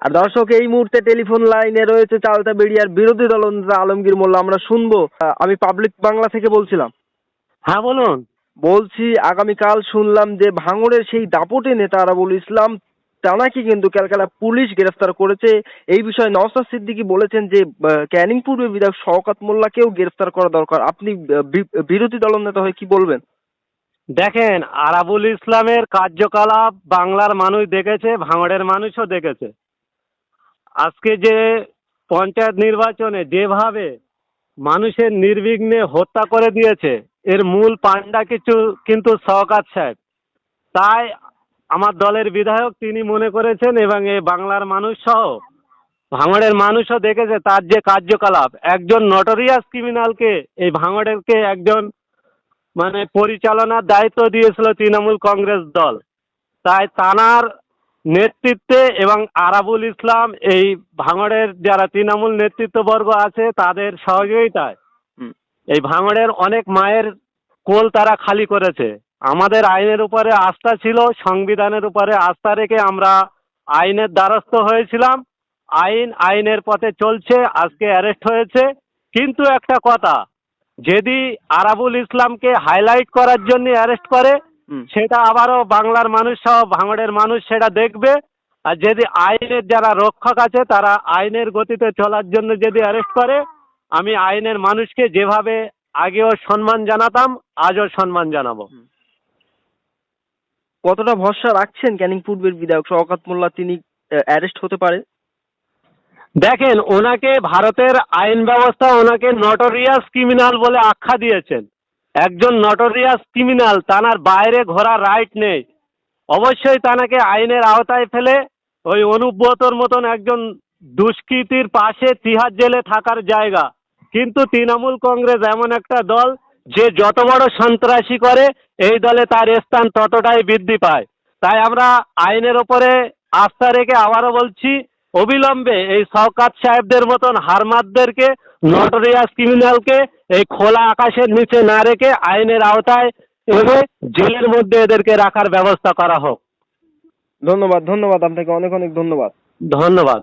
আর দর্শক এই মুহূর্তে টেলিফোন লাইনে রয়েছে চালতা বেরিয়ার বিরোধী দল নেতা আলমগীর মোল্লা। আমরা শুনব আমি পাবলিক বাংলা থেকে বলছিলাম। হ্যাঁ বলুন। বলছি আগামীকাল শুনলাম যে ভাঙড়ের সেই দাপটে নেতা আরাবুল ইসলাম তানাকে কিন্তু ক্যালকাটা পুলিশ গ্রেফতার করেছে। এই বিষয়ে নওসাদ সিদ্দিকী বলেছেন যে ক্যানিং পূর্বে বিধায়ক শওকাত মোল্লাকেও গ্রেফতার করা দরকার। আপনি বিরোধী দলনেতা হয়ে কি বলবেন? দেখেন আরাবুল ইসলামের কার্যকলাপ বাংলার মানুষ দেখেছে ভাঙড়ের মানুষও দেখেছে। আজকে যে পঞ্চায়েত নির্বাচনে যেভাবে মানুষের নির্বিঘ্নে হত্যা করে দিয়েছে, এর মূল পান্ডা কিছু কিন্তু শওকাত সাহেব। তাই আমার দলের বিধায়ক তিনি মনে করেছেন এবং এই বাংলার মানুষ সহ ভাঙড়ের মানুষও দেখেছে তার যে কার্যকলাপ। একজন নটোরিয়াস ক্রিমিনালকে এই ভাঙড়েরকে একজন মানে পরিচালনার দায়িত্ব দিয়েছিল তৃণমূল কংগ্রেস দল। তাই তানার নেতৃত্বে এবং আরাবুল ইসলাম এই ভাঙড়ের যারা তৃণমূল নেতৃত্ববর্গ আছে তাদের সহযোগিতায় এই ভাঙড়ের অনেক মায়ের কোল তারা খালি করেছে। আমাদের আইনের উপরে আস্থা ছিল সংবিধানের উপরে আস্থা রেখে আমরা আইনের দ্বারস্থ হয়েছিলাম। আইন আইনের পথে চলছে আজকে অ্যারেস্ট হয়েছে। কিন্তু একটা কথা যদি আরাবুল ইসলামকে হাইলাইট করার জন্য অ্যারেস্ট করে। সেটা আবারও বাংলার মানুষ সহ ভাঙড়ের মানুষ সেটা দেখবে। আর যদি আইনের যারা রক্ষক আছে তারা আইনের গতিতে চলার জন্য যদি অ্যারেস্ট করে আমি আইনের মানুষকে যেভাবে আগেও সম্মান জানাতাম আজও সম্মান জানাব। কতটা ভরসা রাখছেন ক্যানিং পূর্বের বিধায়ক শওকাত মোল্লা? তিনি অ্যারেস্ট হতে পারে? দেখেন ওনাকে ভারতের আইন ব্যবস্থা ওনাকে নটোরিয়াস ক্রিমিনাল বলে আখ্যা দিয়েছেন। একজন নটোরিয়াস ক্রিমিনাল তানার বাইরে ঘোরার রাইট নেই। অবশ্যই তানাকে আইনের আওতায় ফেলে ওই অনুব্রতর মতন একজন দুষ্কৃতির পাশে তিহার জেলে থাকার জায়গা। কিন্তু তৃণমূল কংগ্রেস এমন একটা দল যে যত বড় সন্ত্রাসী করে, এই দলে তার স্থান ততটাই বৃদ্ধি পায়। তাই আমরা আইনের ওপরে আস্থা রেখে আবারও বলছি অবিলম্বে এই সওকাত সাহেবদের মতন হারমাদদেরকে নটরিয়াস ক্রিমিনালকে এই খোলা আকাশের নিচে না রেখে আইনের আওতায় এভাবে জেলের মধ্যে এদেরকে রাখার ব্যবস্থা করা হোক। ধন্যবাদ ধন্যবাদ আপনাকে অনেক অনেক ধন্যবাদ। ধন্যবাদ।